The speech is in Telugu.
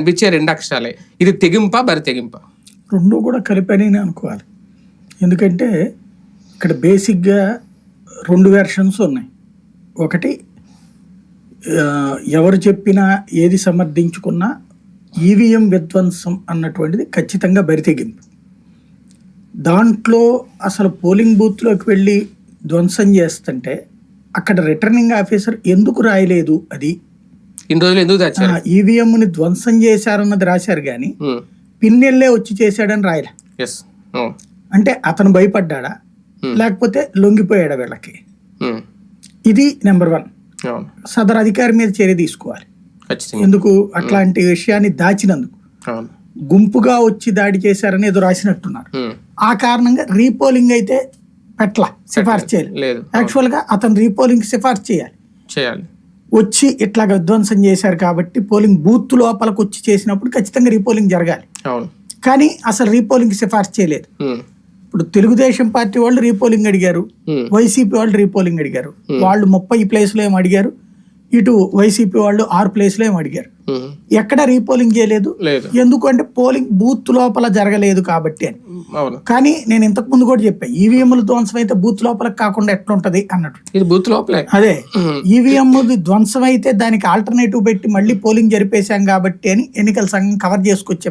కనిపించే రెండు అక్షరాలే. ఇది తెగింప బరి తెగింప? రెండు కూడా కలిపని అనుకోవాలి. ఎందుకంటే ఇక్కడ బేసిక్గా రెండు వెర్షన్స్ ఉన్నాయి. ఒకటి ఎవరు చెప్పినా ఏది సమర్థించుకున్నా ఈవీఎం విధ్వంసం అన్నటువంటిది ఖచ్చితంగా బరితెగింపు దాంట్లో అసలు పోలింగ్ బూత్లోకి వెళ్ళి ధ్వంసం చేస్తుంటే అక్కడ రిటర్నింగ్ ఆఫీసర్ ఎందుకు రాయలేదు అది? ఇన్ని రోజులు ఎందుకు తెచ్చారు ఈవీఎంని ధ్వంసం చేశారన్నది రాశారు కానీ పిన్నెల్లే వచ్చి చేశాడని రాయలే. ఎస్ అంటే అతను భయపడ్డా. లేకపోతే లొంగిపోయాడా వీళ్ళకి. ఇది నెంబర్ వన్. సదరు అధికారి మీద చర్య తీసుకోవాలి. ఎందుకు? అట్లాంటి విషయాన్ని దాచినందుకు. గుంపుగా వచ్చి దాడి చేశారని ఏదో రాసినట్టున్నారు. ఆ కారణంగా రీపోలింగ్ అయితే పెట్ల సిఫార్సు చేయాలి. యాక్చువల్గా అతను రీపోలింగ్ సిఫార్సు చేయాలి. చేయాలి. వచ్చి ఇట్లా విధ్వంసం చేశారు కాబట్టి పోలింగ్ బూత్ లోపలికి వచ్చి చేసినప్పుడు ఖచ్చితంగా రీపోలింగ్ జరగాలి. కానీ అసలు రీపోలింగ్ సిఫార్సు చేయలేదు. ఇప్పుడు తెలుగుదేశం పార్టీ వాళ్ళు రీపోలింగ్ అడిగారు. వైసీపీ వాళ్ళు రీపోలింగ్ అడిగారు. వాళ్ళు ముప్పై ప్లేస్లో ఏం అడిగారు. ఇటు వైసీపీ వాళ్ళు ఆరు ప్లేస్లో ఏం అడిగారు. ఎక్కడ రీపోలింగ్ చేయలేదు. లేదు. ఎందుకంటే పోలింగ్ బూత్ లోపల జరగలేదు కాబట్టి అని. కానీ నేను ఇంతకు ముందు కూడా చెప్పా ఈవీఎంలు ధ్వంసం అయితే బూత్ లోపల కాకుండా ఎట్లుంటది అన్నట్టు. ఇది బూత్ లోపలే. అదే. ఈవీఎం ధ్వంసం అయితే దానికి ఆల్టర్నేటివ్ పెట్టి మళ్ళీ పోలింగ్ జరిపేశాం కాబట్టి అని ఎన్నికల సంఘం కవర్ చేసుకొచ్చే.